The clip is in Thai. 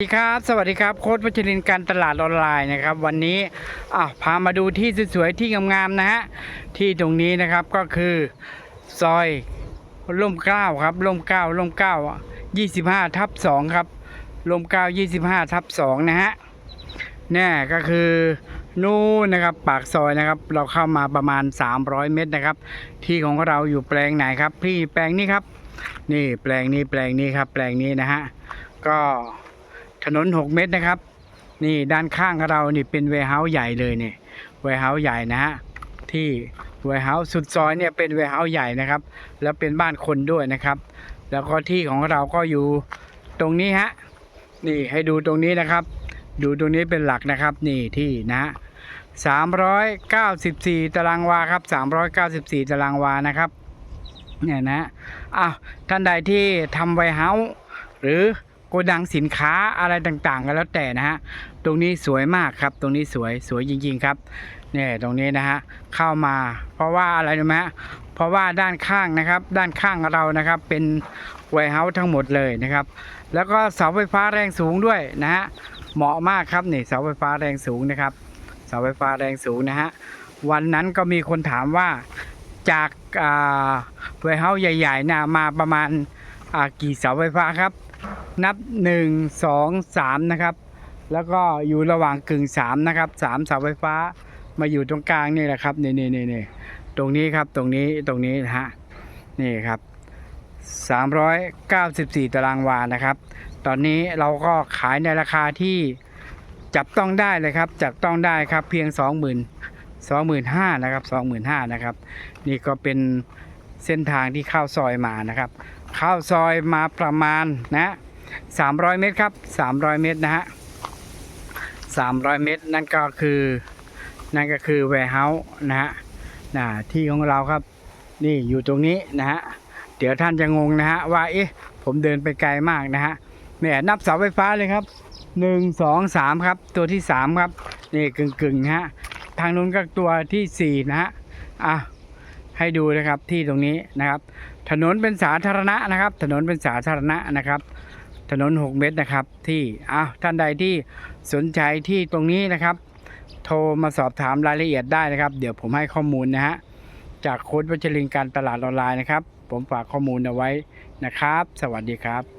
สวัสดีครับ สวัสดีครับ โค้ดวัชรินการตลาดออนไลน์นะครับ วันนี้อะพามาดูที่สวยๆที่งามๆนะฮะ ที่ตรงนี้นะครับก็คือซอยร่มเกล้าครับร่มเกล้าร่มเกล้ายี่สิบห้าทับสองครับร่มเกล้ายี่สิบห้าทับสองนะฮะนี่ก็คือนู่นนะครับปากซอยนะครับ เราเข้ามาประมาณ 300 เมตรนะครับ ที่ของเราอยู่แปลงไหนครับ พี่แปลงนี้ครับ นี่แปลงนี้แปลงนี้ครับ แปลงนี้นะฮะก็ ถนน 6 เมตรนะครับ นี่ด้านข้างของเรานี่เป็นเวเฮาส์ใหญ่เลยเนี่ยเวเฮาส์ใหญ่นะฮะที่เวเฮาส์สุดซอยเนี่ยเป็นเวเฮาส์ใหญ่นะครับ แล้วเป็นบ้านคนด้วยนะครับ แล้วก็ที่ของเราก็อยู่ตรงนี้ฮะนี่ให้ดูตรงนี้นะครับ ดูตรงนี้เป็นหลักนะครับนี่ที่นะฮะ394 ตารางวาครับ 394 ตารางวานะครับเนี่ยนะอ้าวท่านใดที่ทำไวเฮาหรือ โกดังสินค้าอะไรต่างๆ กันแล้วแต่นะฮะ ตรงนี้สวยมากครับ ตรงนี้สวยสวยจริงๆครับ เนี่ยตรงนี้นะฮะเข้ามา เพราะว่าอะไรรู้ไหมฮะเพราะว่าด้านข้างนะครับ ด้านข้างเรานะครับ เป็นไวเฮาส์ทั้งหมดเลยนะครับ แล้วก็เสาไฟฟ้าแรงสูงด้วยนะฮะ เหมาะมากครับนี่เสาไฟฟ้าแรงสูงนะครับ เสาไฟฟ้าแรงสูงนะฮะ วันนั้นก็มีคนถามว่าจากอ่าไวเฮาส์ใหญ่ๆนะมาประมาณ อากี่เสาไฟฟ้าครับ นับ 1 2 3 นะครับ แล้วก็อยู่ระหว่างกึ่ง 3 นะครับ 3 เสาไฟฟ้ามาอยู่ตรงกลางนี่แหละครับนี่นี่นี่นี่ตรงนี้ครับตรงนี้ตรงนี้นะฮะนี่ครับ394 ตารางวานะครับ ตอนนี้เราก็ขายในราคาที่จับต้องได้เลยครับ จับต้องได้ครับเพียง 20,000 25,000นะครับ25,000นะครับ นี่ก็เป็นเส้นทางที่เข้าซอยมานะครับ เข้าซอยมาประมาณนะ300 เมตรครับ 300 เมตรนะฮะ 300 เมตรนั่นก็คือนั่นก็คือแวร์เฮาส์นะฮะนะที่ของเราครับ นี่อยู่ตรงนี้นะฮะ เดี๋ยวท่านจะงงนะฮะว่าเอ๊ะผมเดินไปไกลมากนะฮะแหมนับเสาไฟฟ้าเลยครับ 1 2 3 ครับ ตัวที่ 3 ครับ นี่กึ่งกึ่งๆฮะ ทางนู้นก็ตัวที่ 4 นะฮะ อะ ให้ดูนะครับที่ตรงนี้นะครับ ถนนเป็นสาธารณะนะครับ ถนนเป็นสาธารณะนะครับ ถนน 6 เมตรนะครับ ที่อ้าวท่านใดที่สนใจที่ตรงนี้นะครับ โทรมาสอบถามรายละเอียดได้นะครับ เดี๋ยวผมให้ข้อมูลนะฮะจากโค้ดวัชรินการตลาดออนไลน์นะครับ ผมฝากข้อมูลเอาไว้นะครับ สวัสดีครับ